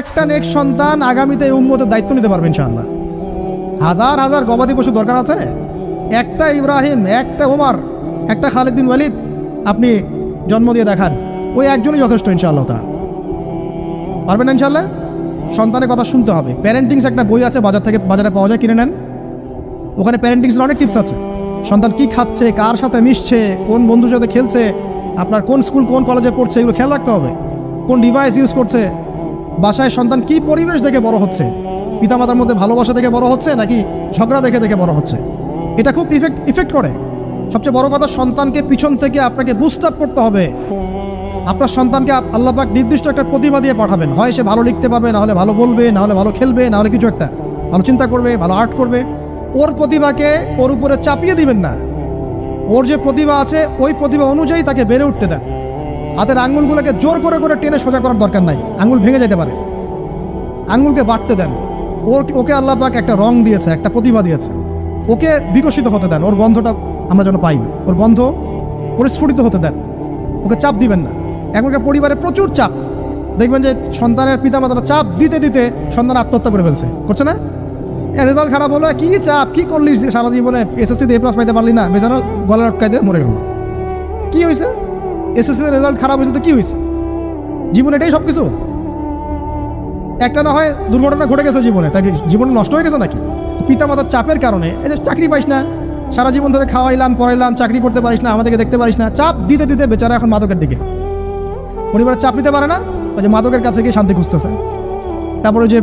একটা নেক সন্তান আগামীতে এই উম্মতের দায়িত্ব নিতে পারবে ইনশাআল্লাহ। হাজার হাজার গবাদি পশু দরকার আছে? একটা ইব্রাহিম, একটা ওমর একটা খালিদ বিন ওয়ালিদ আপনি জন্ম দিয়ে দেখান। ওই একজনই যথেষ্ট ইনশাআল্লাহ তা পারবেন না ইনশাআল্লাহ? সন্তানের কথা শুনতে হবে। প্যারেন্টিংস একটা বই আছে, বাজার থেকে বাজারে পাওয়া যায়, কিনে নেন। ওখানে প্যারেন্টিংসের অনেক টিপস আছে। সন্তান কি খাচ্ছে, কার সাথে মিশছে, কোন বন্ধুর সাথে খেলছে, আপনার কোন স্কুল কোন কলেজে পড়ছে, এগুলো খেয়াল রাখতে হবে। কোন ডিভাইস ইউজ করছে বাসায় সন্তান কি পরিবেশ দেখে বড় হচ্ছে? পিতামাতার মধ্যে ভালোবাসা দেখে বড় হচ্ছে নাকি ঝগড়া দেখে দেখে বড় হচ্ছে? এটা খুব ইফেক্ট ইফেক্ট করে। সবচেয়ে বড় কথা, সন্তানকে পিছন থেকে আপনাকে বুস্টাপ করতে হবে। আপনার সন্তানকে আপ- আল্লাহ পাক নির্দিষ্ট একটা প্রতিভা দিয়ে পাঠাবেন। হয় সে ভালো লিখতে পারবে, না হলে ভালো বলবে, না হলে ভালো খেলবে, না হলে কিছু একটা। ভালো চিন্তা করবে, ভালো আর্ট করবে। ওর প্রতিভাকে ওর উপরে চাপিয়ে দিবেন না। ওর যে প্রতিভা আছে, ওই প্রতিভা অনুযায়ী তাকে বেড়ে উঠতে দেন। হাতের আঙ্গুলগুলোকে জোর করে করে টেনে সোজা করার দরকার নাই। আঙ্গুল ভেঙে যেতে পারে। আঙ্গুলকে বাড়তে দেন। ওর ওকে আল্লাহ পাক একটা রং দিয়েছে, একটা প্রতিভা দিয়েছে। ওকে বিকশিত হতে দেন। ওর গন্ধটা আমরা যেন পাই। ওর গন্ধ পরিস্ফুটিত হতে দেন। ওকে চাপ দিবেন না। এখনকার পরিবারে প্রচুর চাপ। দেখবেন যে সন্তানের পিতামাতারা চাপ দিতে দিতে সন্তান আত্মহত্যা করে ফেলছে। করছে না? রেজাল্ট খারাপ হলো কি চাপ? কি করলি? সারা জীবনে এসএসসিতে দিয়ে প্লাস পাইতে পারলি না। বেচারা গলা আটকাই দিয়ে মরে গেল। কি হয়েছে? এসএসসিতে রেজাল্ট খারাপ হয়েছে তো কি হয়েছে? জীবনে এটাই সব কিছু একটা না হয় দুর্ঘটনা ঘটে গেছে জীবনে তাই জীবন নষ্ট হয়ে গেছে নাকি? পিতামাতার চাপের কারণে, এই যে চাকরি পাইস না, সারা জীবন ধরে খাওয়াইলাম, পড়াইলাম, চাকরি করতে পারিস না, আমাদেরকে দেখতে পারিস না, চাপ দিতে দিতে বেচারা এখন মাদকের দিকে। পরিবারের চাপ নিতে পারে না, ওই যে মাদকের কাছে গিয়ে শান্তি খুঁজতেছে। তারপরে ওই যে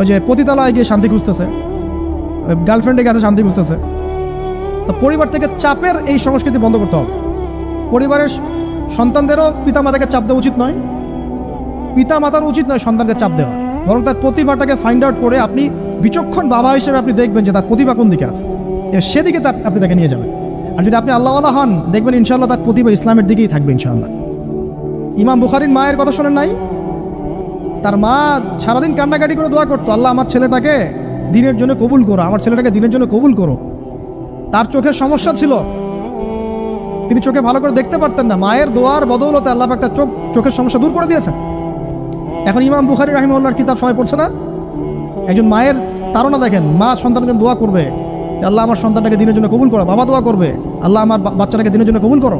ওই যে পতিতালয়ে গিয়ে শান্তি খুঁজতেছে। গার্লফ্রেন্ডের কাছে শান্তি খুঁজতেছে। তো পরিবার থেকে চাপের এই সংস্কৃতি বন্ধ করতে হবে। পরিবারের সন্তানদেরও পিতামাতাকে চাপ দেওয়া উচিত নয়। পিতা মাতার উচিত নয় সন্তানকে চাপ দেওয়া। বরং তার প্রতিভাটাকে ফাইন্ড আউট করে আপনি বিচক্ষণ বাবা হিসেবে আপনি দেখবেন যে তার প্রতিভা কোন দিকে আছে। সেদিকে আপনি তাকে নিয়ে যাবেন। আর যদি আপনি আল্লাহ আল্লাহওয়ালা হন, দেখবেন ইনশাল্লাহ তার প্রতিভা ইসলামের দিকেই থাকবে ইনশাল্লাহ ইমাম বুখারির মায়ের কথা শোনেন নাই? তার মা সারাদিন কান্নাকাটি করে দোয়া করতো, আল্লাহ, আমার ছেলেটাকে দিনের জন্য কবুল করো, আমার ছেলেটাকে দিনের জন্য কবুল করো। তার চোখের সমস্যা ছিল। তিনি চোখে ভালো করে দেখতে পারতেন না। মায়ের দোয়ার বদৌলতে আল্লাহ পাক তার চোখ, চোখের সমস্যা দূর করে দিয়েছেন। এখন ইমাম বুখারি রাহিমউল্লাহর কিতাব সময় পড়ছে না? একজন মায়ের তারা দেখেন, মা সন্তানের জন্য দোয়া করবে। আল্লাহ আমার সন্তানটাকে দিনের জন্য কবুল করো, বাবা দোয়া করবে। আল্লাহ আমার বাচ্চাটাকে দিনের জন্য কবুল করো।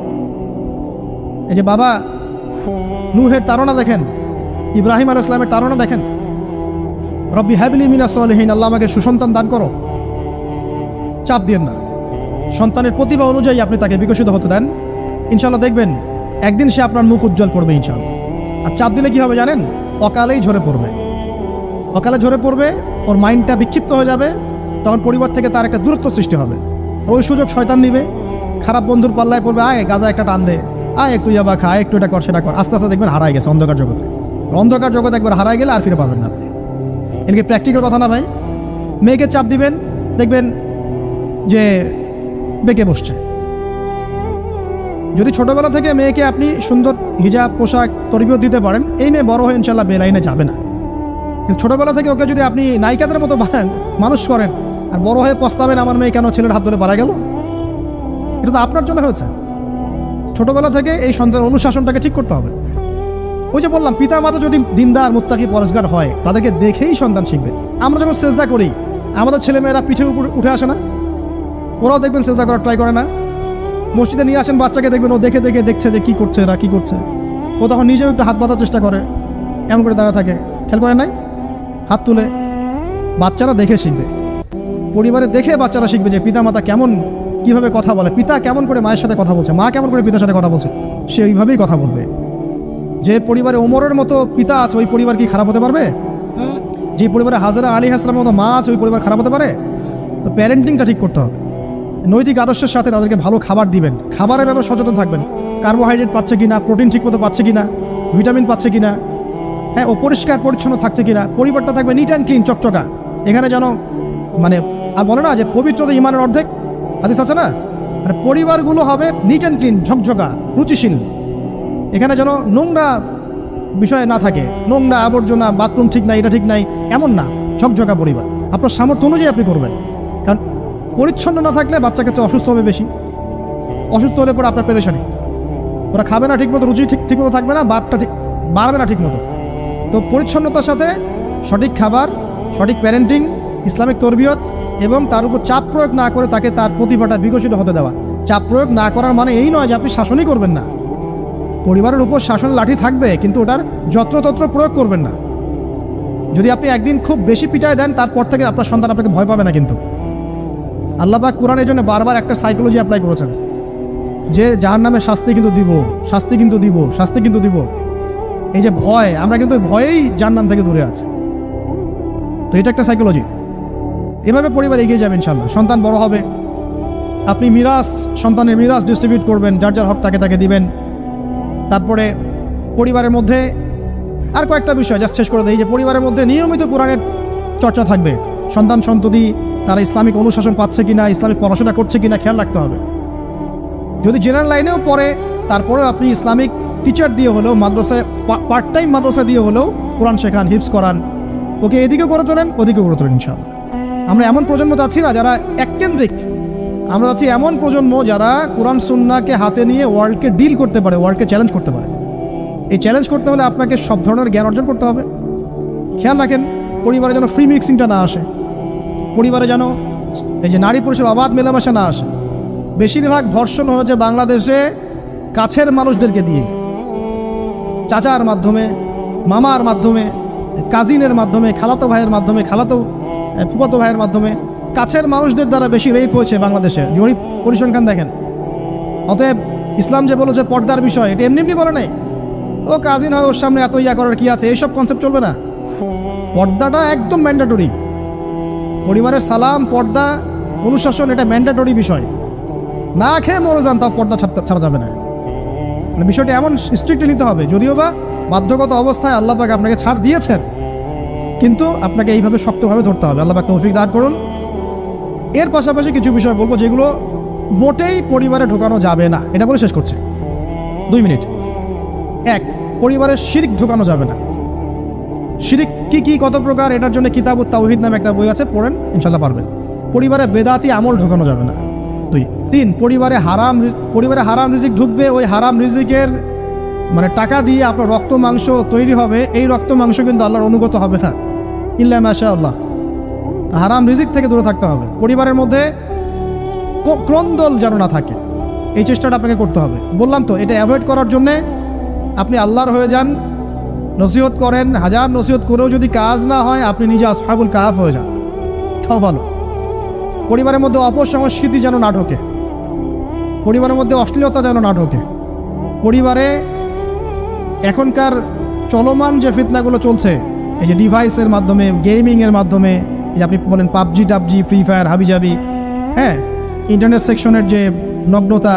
এই যে বাবা নুহের তারা দেখেন, ইব্রাহিম আল ইসলামের তারা দেখেন। রব্বি হ্যাবিলি মিনা সালহীন, আল্লাহ আমাকে সুসন্তান দান করো। চাপ দিয়েন না। সন্তানের প্রতিভা অনুযায়ী আপনি তাকে বিকশিত হতে দেন। ইনশাল্লাহ দেখবেন, একদিন সে আপনার মুখ উজ্জ্বল করবে ইনশাল্লাহ আর চাপ দিলে কি হবে জানেন? অকালেই ঝরে পড়বে। অকালে ঝরে পড়বে, ওর মাইন্ডটা বিক্ষিপ্ত হয়ে যাবে, তখন পরিবার থেকে তার একটা দূরত্ব সৃষ্টি হবে। ওই সুযোগ শয়তান নিবে। খারাপ বন্ধুর পাল্লায় পড়বে, আয় গাজা একটা টান দে। আয় একটু ইয়াবা খা একটু এটা কর, সেটা কর। আস্তে আস্তে দেখবেন হারাই গেছে অন্ধকার জগতে। অন্ধকার জগৎ একবার হারাই গেলে আর ফিরে পাবেন না আপনি। এদিকে প্র্যাকটিক্যাল কথা না ভাই। মেয়েকে চাপ দিবেন, দেখবেন যে বেঁকে বসছে। যদি ছোটবেলা থেকে মেয়েকে আপনি সুন্দর হিজাব পোশাক তরবিয়ত দিতে পারেন এই মেয়ে বড় হয়ে ইনশাল্লাহ বেলাইনে যাবে না। কিন্তু ছোটবেলা থেকে ওকে যদি আপনি নায়িকাদের মতো বানান, মানুষ করেন আর বড় হয়ে পস্তাবেন আমার মেয়ে কেন ছেলের হাত ধরে পারা গেল? এটা তো আপনার জন্য হয়েছে। ছোটবেলা থেকে এই সন্তানের অনুশাসনটাকে ঠিক করতে হবে। ওই যে বললাম পিতা মাতা যদি দিনদার মুত্তাকি পরেশগার হয় তাদেরকে দেখেই সন্তান শিখবে। আমরা যখন চেষ্টা করি আমাদের ছেলেমেয়েরা পিঠে উপরে উঠে আসে না? ওরাও দেখবেন চেষ্টা করার ট্রাই করে না। মসজিদে নিয়ে আসেন বাচ্চাকে, দেখবেন ও দেখে দেখে দেখছে যে কি করছে, এরা কি করছে। ও তখন নিজেও একটু হাত বাঁধার চেষ্টা করে এমন করে দাঁড়া থাকে। খেয়াল করে নাই? হাত তুলে বাচ্চারা দেখে শিখবে। পরিবারে দেখে বাচ্চারা শিখবে যে পিতা মাতা কেমন, কীভাবে কথা বলে, পিতা কেমন করে মায়ের সাথে কথা বলছে, মা কেমন করে পিতার সাথে কথা বলছে, সে ওইভাবেই কথা বলবে। যে পরিবারে ওমরের মতো পিতা আছে, ওই পরিবার কি খারাপ হতে পারবে? যে পরিবারে হাজারা আলী হাসলামের মতো মা আছে, ওই পরিবার খারাপ হতে পারে? তো প্যারেন্টিংটা ঠিক করতে হবে। নৈতিক আদর্শের সাথে তাদেরকে ভালো খাবার দিবেন। খাবারের ব্যাপারে সচেতন থাকবেন। কার্বোহাইড্রেট পাচ্ছে কিনা, প্রোটিন ঠিকমতো পাচ্ছে কিনা, ভিটামিন পাচ্ছে কিনা হ্যাঁ ও পরিষ্কার, পরিচ্ছন্ন থাকছে কিনা, পরিবারটা থাকবে নিট অ্যান্ড ক্লিন চকচকা। এখানে যেন মানে আর বলে না যে পবিত্রতা ইমানের অর্ধেক, হাদিস আছে না? মানে পরিবারগুলো হবে নিট অ্যান্ড ক্লিন ঝকঝকা, রুচিশীল। এখানে যেন নোংরা বিষয়ে না থাকে। নোংরা আবর্জনা, বাথরুম ঠিক নাই, এটা ঠিক নাই, এমন না, ঝকঝকা পরিবার। আপনার সামর্থ্য অনুযায়ী আপনি করবেন। কারণ পরিচ্ছন্ন না থাকলে বাচ্চা ক্ষেত্রে অসুস্থ হবে বেশি। অসুস্থ হলে পরে আপনার পেরেশানি। ওরা খাবে না ঠিকমতো, রুচি ঠিক ঠিকমতো থাকবে না, বাপটা ঠিক বাড়বে না ঠিকমতো। তো পরিচ্ছন্নতার সাথে সঠিক খাবার, সঠিক প্যারেন্টিং ইসলামিক তরবিয়ত এবং তার উপর চাপ প্রয়োগ না করে তাকে তার প্রতিভাটা বিকশিত হতে দেওয়া। চাপ প্রয়োগ না করার মানে এই নয় যে আপনি শাসনই করবেন না। পরিবারের উপর শাসন লাঠি থাকবে, কিন্তু ওটার যত্রতত্র প্রয়োগ করবেন না। যদি আপনি একদিন খুব বেশি পিটায় দেন, তারপর থেকে আপনার সন্তান আপনাকে ভয় পাবে না কিন্তু। আল্লাহবাক কোরআনের জন্য বারবার একটা সাইকোলজি অ্যাপ্লাই করেছেন। যে যার নামে শাস্তি কিন্তু দিব, শাস্তি কিন্তু দিব, শাস্তি কিন্তু দিব। এই যে ভয়, আমরা কিন্তু ভয়েই জান্নাম থেকে দূরে আছি। তো এটা একটা সাইকোলজি এভাবে পরিবার এগিয়ে যাবে ইনশাল্লাহ সন্তান বড় হবে। আপনি মিরাজ, সন্তানের মিরাজ ডিস্ট্রিবিউট করবেন, যার যার হক তাকে তাকে দিবেন। তারপরে পরিবারের মধ্যে আর কয়েকটা বিষয় জাস্ট শেষ করে দেই যে পরিবারের মধ্যে নিয়মিত কোরআনের চর্চা থাকবে। সন্তান সন্ততি তারা ইসলামিক অনুশাসন পাচ্ছে কিনা, ইসলামিক পড়াশোনা করছে কিনা খেয়াল রাখতে হবে। যদি জেনারেল লাইনেও পড়ে, তারপরেও আপনি ইসলামিক টিচার দিয়ে হলেও, মাদ্রাসায় পার্ট টাইম মাদ্রাসা দিয়ে হলেও কোরআন শেখান হিপস করান, ওকে এদিকে করে তোলেন ওদিকে করে তোলেন ইনশাআল্লাহ। আমরা এমন প্রজন্ম চাচ্ছি না যারা এককেন্দ্রিক। আমরা চাচ্ছি এমন প্রজন্ম যারা কোরআন, সুন্নাকে হাতে নিয়ে ওয়ার্ল্ডকে ডিল করতে পারে, ওয়ার্ল্ডকে চ্যালেঞ্জ করতে পারে। এই চ্যালেঞ্জ করতে হলে আপনাকে সব ধরনের জ্ঞান অর্জন করতে হবে। খেয়াল রাখেন, পরিবারে যেন ফ্রি মিক্সিংটা না আসে। পরিবারে যেন এই যে নারী পুরুষের অবাধ মেলামেশা না আসে। বেশিরভাগ ধর্ষণ হয়েছে বাংলাদেশে কাছের মানুষদেরকে দিয়ে। চাচার মাধ্যমে, মামার মাধ্যমে, কাজিনের মাধ্যমে, খালাতো ভাইয়ের মাধ্যমে, খালাতো ফুফাতো ভাইয়ের মাধ্যমে কাছের মানুষদের দ্বারা বেশি রেপ হয়েছে বাংলাদেশে। জরিপ পরিসংখ্যান দেখেন। অতএব ইসলাম যে বলেছে পর্দার বিষয়, এটা এমনি এমনি বলে নাই। ও কাজিন হয় ওর সামনে এত ইয়া করার কি আছে? এইসব কনসেপ্ট চলবে না। পর্দাটা একদম ম্যান্ডেটরি পরিবারের সালাম, পর্দা, অনুশাসন, এটা ম্যান্ডেটরি বিষয়। না খেয়ে মরে যান, তাও পর্দা ছাড়া যাবে না। মানে বিষয়টা এমন স্ট্রিক্টলি নিতে হবে। যদিও বা বাধ্যগত অবস্থায় আল্লাহ পাক আপনাকে ছাড় দিয়েছেন, কিন্তু আপনাকে এইভাবে শক্তভাবে ধরতে হবে। আল্লাহ পাক তৌফিক দান করুন। এর পাশাপাশি কিছু বিষয় বলব যেগুলো মোটেই পরিবারে ঢোকানো যাবে না। এটা বলে শেষ করছি। দুই মিনিট। এক, পরিবারের শিরিক ঢোকানো যাবে না। শিরিক কি কি, কত প্রকার, এটার জন্য কিতাব তাওহিদ নামে একটা বই আছে, পড়েন ইনশাল্লাহ পারবেন। পরিবারে বেদাতি আমল ঢোকানো যাবে না। দুই, তিন, পরিবারে হারাম পরিবারে হারাম রিজিক ঢুকবে, ওই হারাম রিজিকের মানে টাকা দিয়ে আপনার রক্ত মাংস তৈরি হবে, এই রক্ত মাংস কিন্তু আল্লাহর অনুগত হবে না। ইল্লা মাশা আল্লাহ হারাম রিজিক থেকে দূরে থাকতে হবে। পরিবারের মধ্যে ক্রন্দল যেন না থাকে, এই চেষ্টাটা আপনাকে করতে হবে। বললাম তো, এটা অ্যাভয়েড করার জন্যে আপনি আল্লাহর হয়ে যান নসিহত করেন, হাজার নসিহত করেও যদি কাজ না হয়, আপনি নিজে আসহাবুল কাহাফ হয়ে যান। তাও ভালো। পরিবারের মধ্যে অপসংস্কৃতি যেন না ঢোকে। পরিবারের মধ্যে অশ্লীলতা যেন না ঢোকে। পরিবারে এখনকার চলমান যে ফিতনাগুলো চলছে, এই যে ডিভাইসের মাধ্যমে, গেমিংয়ের মাধ্যমে, এই আপনি বলেন পাবজি, টাবজি, ফ্রি ফায়ার, হাবিজাবি হ্যাঁ ইন্টারনেট সেকশনের যে নগ্নতা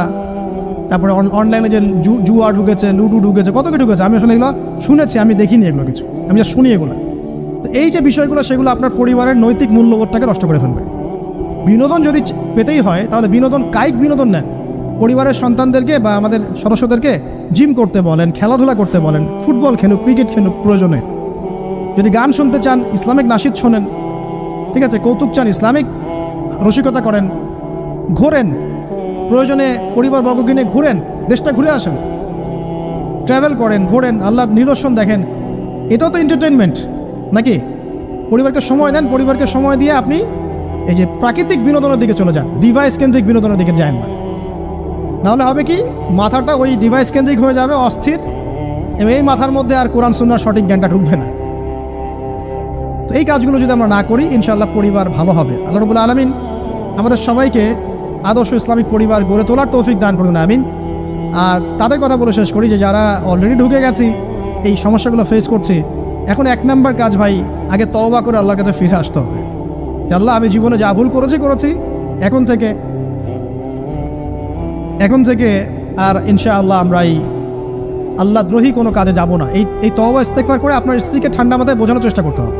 তারপরে অনলাইনে যে জুয়া ঢুকেছে, লুডু ঢুকেছে, কত কি ঢুকেছে, আমি আসলে এগুলো শুনেছি, আমি দেখিনি এগুলো কিছু। আমি যা শুনি এগুলো। তো এই যে বিষয়গুলো, সেগুলো আপনার পরিবারের নৈতিক মূল্যবোধটাকে নষ্ট করে ফেলবে। বিনোদন যদি পেতেই হয়, তাহলে বিনোদন, কায়িক বিনোদন নেন। পরিবারের সন্তানদেরকে বা আমাদের সদস্যদেরকে জিম করতে বলেন, খেলাধুলা করতে বলেন ফুটবল খেলুক ক্রিকেট খেলুক প্রয়োজনে। যদি গান শুনতে চান, ইসলামিক নাসিদ শোনেন, ঠিক আছে, কৌতুক চান, ইসলামিক রসিকতা করেন, ঘোরেন প্রয়োজনে পরিবারবর্গকে নিয়ে ঘুরেন, দেশটা ঘুরে আসেন। ট্রাভেল করেন, ঘোরেন আল্লাহর নিদর্শন দেখেন। এটাও তো এন্টারটেনমেন্ট নাকি? পরিবারকে সময় দেন, পরিবারকে সময় দিয়ে আপনি এই যে প্রাকৃতিক বিনোদনের দিকে চলে যান ডিভাইস কেন্দ্রিক বিনোদনের দিকে যান না। নাহলে হবে কি, মাথাটা ওই ডিভাইস কেন্দ্রিক হয়ে যাবে, অস্থির, এবং এই মাথার মধ্যে আর কোরআন, সুন্নার সঠিক জ্ঞানটা ঢুকবে না। তো এই কাজগুলো যদি আমরা না করি, ইনশাআল্লাহ পরিবার ভালো হবে। আল্লাহ রবুল্লা আলমিন আমাদের সবাইকে আদর্শ ইসলামিক পরিবার গড়ে তোলার তৌফিক দান করুন, আমিন। আর তাদের কথা বলে শেষ করি যে যারা অলরেডি ঢুকে গেছি, এই সমস্যাগুলো ফেস করছি, এখন এক নাম্বার কাজ ভাই, আগে তওবা করে আল্লাহর কাছে ফিরে আসতে হবে। যে আল্লাহ, আমি জীবনে যা ভুল করেছি করেছি, এখন থেকে এখন থেকে আর ইনশাআল্লাহ আমরা এই আল্লাহ দ্রোহী কোনো কাজে যাব না। এই এই তওবা ইস্তেকবার করে আপনার স্ত্রীকে ঠান্ডা মাথায় বোঝানোর চেষ্টা করতে হবে।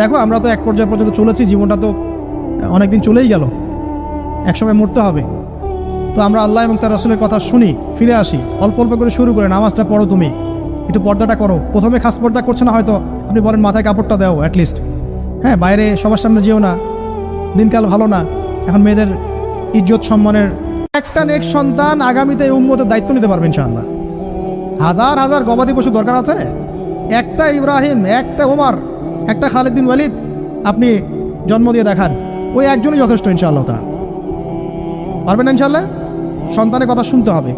দেখো, আমরা তো এক পর্যায়ে পর্যন্ত চলেছি, জীবনটা তো অনেকদিন চলেই গেল। একসময় মরতে হবে। তো আমরা আল্লাহ এবং তার রসুলের কথা শুনি, ফিরে আসি। অল্প অল্প করে শুরু করে, নামাজটা পড়ো তুমি। একটু পর্দাটা করো। প্রথমে খাস পর্দা করছে না হয়তো? আপনি বলেন, মাথায় কাপড়টা দাও অ্যাটলিস্ট হ্যাঁ বাইরে সবার সামনে যেও না। দিনকাল ভালো না। এখন মেয়েদের ইজ্জত সম্মানের একটা নেক সন্তান আগামীতে এই উম্মতের দায়িত্ব নিতে পারবেন ইনশাআল্লাহ। হাজার হাজার গবাদি পশু দরকার আছে। একটা ইব্রাহিম, একটা ওমার, একটা খালিদ ওয়ালিদ আপনি জন্ম দিয়ে দেখান। ওই একজনই যথেষ্ট ইনশাআল্লাহ তা পারবেন ইনশাল্লাহ সন্তানের কথা শুনতে হবে।